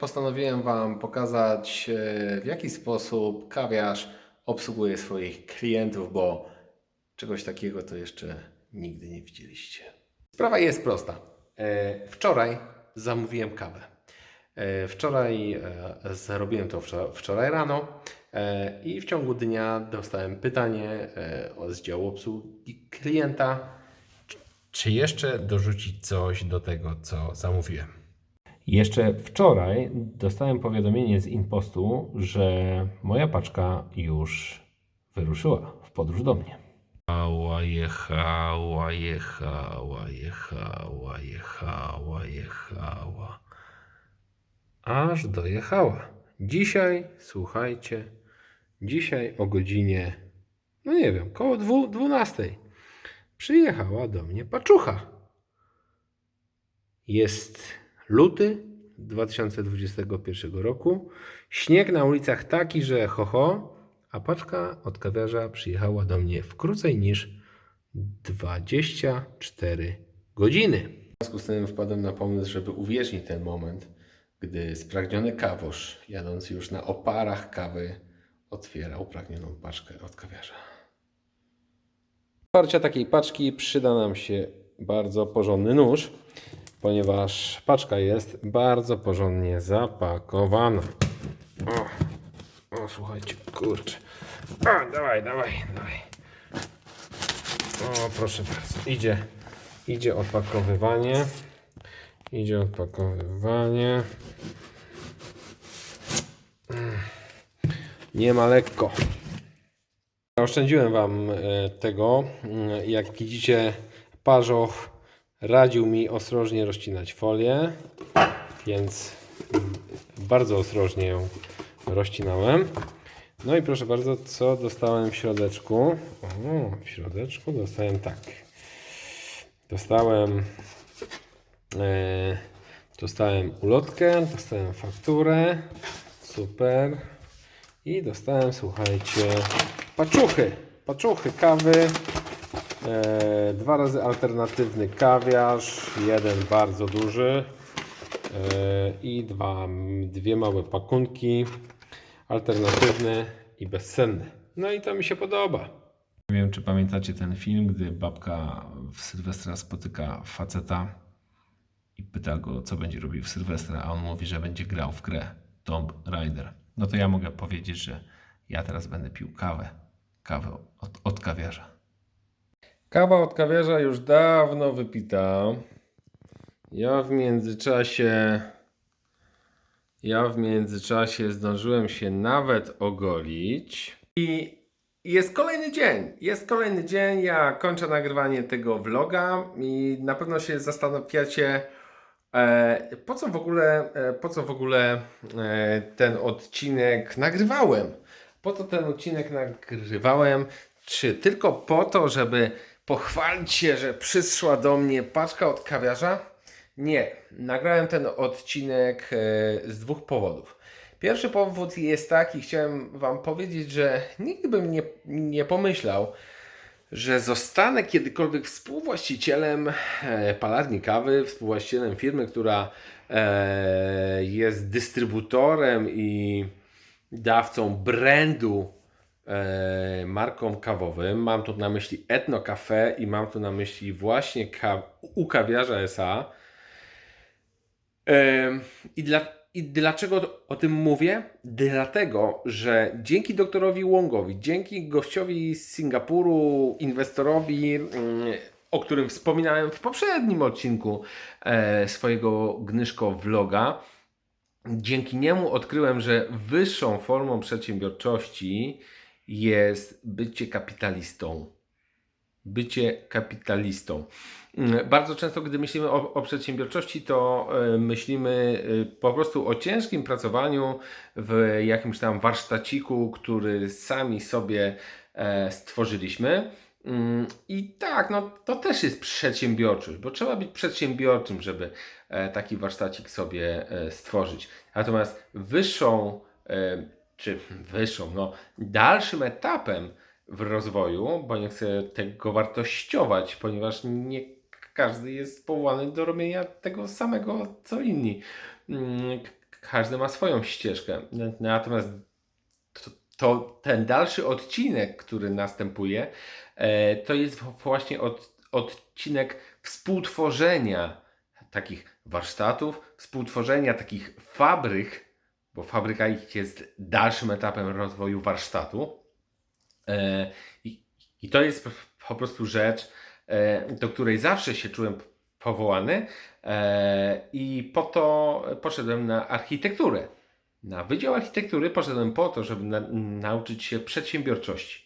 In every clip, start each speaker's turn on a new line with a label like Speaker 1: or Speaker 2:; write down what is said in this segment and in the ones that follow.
Speaker 1: Postanowiłem Wam pokazać, e, w jaki sposób kawiarz obsługuje swoich klientów, bo czegoś takiego to jeszcze nigdy nie widzieliście. Sprawa jest prosta. E, Wczoraj zamówiłem kawę. E, Wczoraj zrobiłem to wczor- wczoraj rano i w ciągu dnia dostałem pytanie z działu obsługi klienta, czy jeszcze dorzucić coś do tego, co zamówiłem. Jeszcze wczoraj dostałem powiadomienie z Inpostu, że moja paczka już wyruszyła w podróż do mnie. Jechała, jechała, jechała, jechała, jechała, jechała. Aż dojechała. Dzisiaj, słuchajcie, dzisiaj o godzinie, no nie wiem, koło dwu, 12 przyjechała do mnie paczucha. Jest luty 2021 roku. Śnieg na ulicach taki, że ho, ho, a paczka od kawiarza przyjechała do mnie w krócej niż 24 godziny. W związku z tym wpadłem na pomysł, żeby uwierznić ten moment, gdy spragniony kawosz, jadąc już na oparach kawy, otwiera upragnioną paczkę od kawiarza. Otwarcia takiej paczki przyda nam się bardzo porządny nóż, ponieważ paczka jest bardzo porządnie zapakowana. O, o słuchajcie, kurczę. O, dawaj, dawaj, dawaj. O, proszę bardzo. Idzie, idzie odpakowywanie. Idzie odpakowywanie. Mm. Nie ma lekko. Oszczędziłem Wam e, tego. Mm, Jak widzicie, parzoch radził mi ostrożnie rozcinać folię, więc mm, bardzo ostrożnie ją rozcinałem. No i proszę bardzo, co dostałem w środeczku? O, w środeczku dostałem tak. Dostałem e, dostałem ulotkę, dostałem fakturę. Super. I dostałem, słuchajcie, paczuchy. Paczuchy kawy. E, dwa razy alternatywny kawiarz. Jeden bardzo duży. E, I dwa, dwie małe pakunki. Alternatywne i bezcenne. No i to mi się podoba. Nie wiem, czy pamiętacie ten film, gdy babka w Sylwestra spotyka faceta i pyta go, co będzie robił w Sylwestra, a on mówi, że będzie grał w grę Tomb Raider. No to ja mogę powiedzieć, że ja teraz będę pił kawę. Kawę od, od kawiarza. Kawa od kawiarza już dawno wypita. Ja w międzyczasie. Ja w międzyczasie zdążyłem się nawet ogolić. I jest kolejny dzień. Jest kolejny dzień. Ja kończę nagrywanie tego vloga i na pewno się zastanawiacie, e, po co w ogóle, e, po co w ogóle e, ten odcinek nagrywałem. Po co ten odcinek nagrywałem? Czy tylko po to, żeby pochwalić się, że przyszła do mnie paczka od kawiarza? Nie. Nagrałem ten odcinek e, z dwóch powodów. Pierwszy powód jest taki, chciałem Wam powiedzieć, że nigdy bym nie, nie pomyślał, że zostanę kiedykolwiek współwłaścicielem e, palarni kawy, współwłaścicielem firmy, która e, jest dystrybutorem i dawcą brandu e, marką kawowym. Mam tu na myśli Etno Cafe i mam tu na myśli właśnie ka- u kawiarza SA. Em, I, dla, I dlaczego o tym mówię? Dlatego, że dzięki doktorowi Wongowi, dzięki gościowi z Singapuru, inwestorowi, mm, o którym wspominałem w poprzednim odcinku e, swojego Gnyszko vloga, dzięki niemu odkryłem, że wyższą formą przedsiębiorczości jest bycie kapitalistą bycie kapitalistą. Mm, Bardzo często, gdy myślimy o, o przedsiębiorczości, to e, myślimy e, po prostu o ciężkim pracowaniu w jakimś tam warsztaciku, który sami sobie e, stworzyliśmy. Mm, I tak, no to też jest przedsiębiorczość, bo trzeba być przedsiębiorczym, żeby taki warsztacik sobie stworzyć. Natomiast wyższą, czy wyższą, no dalszym etapem w rozwoju, bo nie chcę tego wartościować, ponieważ nie każdy jest powołany do robienia tego samego co inni. Mm, każdy ma swoją ścieżkę. Natomiast to, to ten dalszy odcinek, który następuje, e, to jest właśnie od, odcinek współtworzenia takich warsztatów, współtworzenia takich fabryk, bo fabryka jest dalszym etapem rozwoju warsztatu. E, I, i to jest po prostu rzecz, e, do której zawsze się czułem powołany e, i po to poszedłem na architekturę. Na Wydział Architektury poszedłem po to, żeby na, nauczyć się przedsiębiorczości.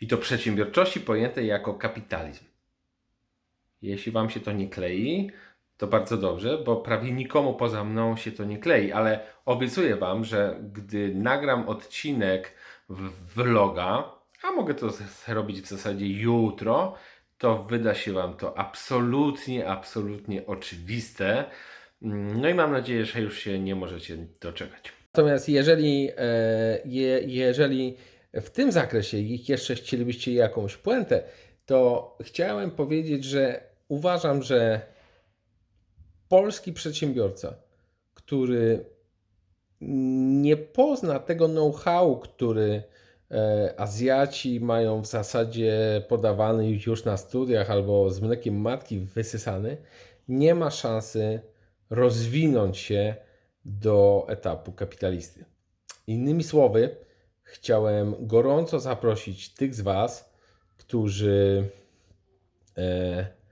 Speaker 1: I to przedsiębiorczości pojętej jako kapitalizm. Jeśli Wam się to nie klei, to bardzo dobrze, bo prawie nikomu poza mną się to nie klei, ale obiecuję Wam, że gdy nagram odcinek vloga, a mogę to zrobić w zasadzie jutro, to wyda się Wam to absolutnie, absolutnie oczywiste. No i mam nadzieję, że już się nie możecie doczekać. Natomiast jeżeli, e, je, jeżeli w tym zakresie jeszcze chcielibyście jakąś puentę, to chciałem powiedzieć, że uważam, że polski przedsiębiorca, który nie pozna tego know-how, który e, Azjaci mają w zasadzie podawany już na studiach albo z mlekiem matki wysysany, nie ma szansy rozwinąć się do etapu kapitalisty. Innymi słowy, chciałem gorąco zaprosić tych z Was, którzy e,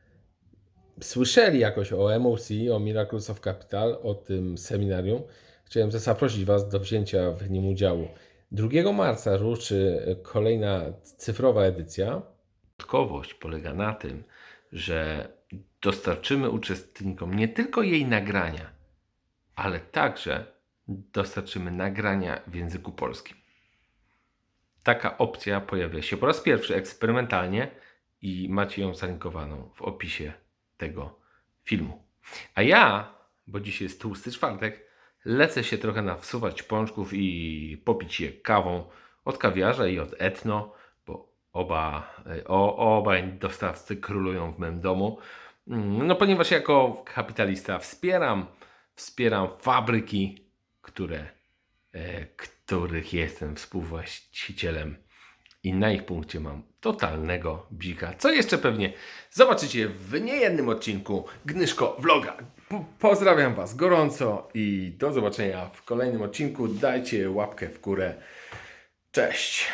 Speaker 1: słyszeli jakoś o MOC, o Miracles of Capital, o tym seminarium. Chciałem zaprosić Was do wzięcia w nim udziału. 2 marca ruszy kolejna cyfrowa edycja. Dodatkowość polega na tym, że dostarczymy uczestnikom nie tylko jej nagrania, ale także dostarczymy nagrania w języku polskim. Taka opcja pojawia się po raz pierwszy eksperymentalnie i macie ją zalinkowaną w opisie tego filmu. A ja, bo dzisiaj jest tłusty czwartek, lecę się trochę nawsuwać pączków i popić je kawą od kawiarza i od etno, bo oba, o, obaj dostawcy królują w mym domu. Mm, No ponieważ jako kapitalista wspieram, wspieram fabryki, które, e, których jestem współwłaścicielem i na ich punkcie mam totalnego bzika. Co jeszcze pewnie zobaczycie w niejednym odcinku Gnyszko Vloga. Po- Pozdrawiam Was gorąco i do zobaczenia w kolejnym odcinku. Dajcie łapkę w górę. Cześć!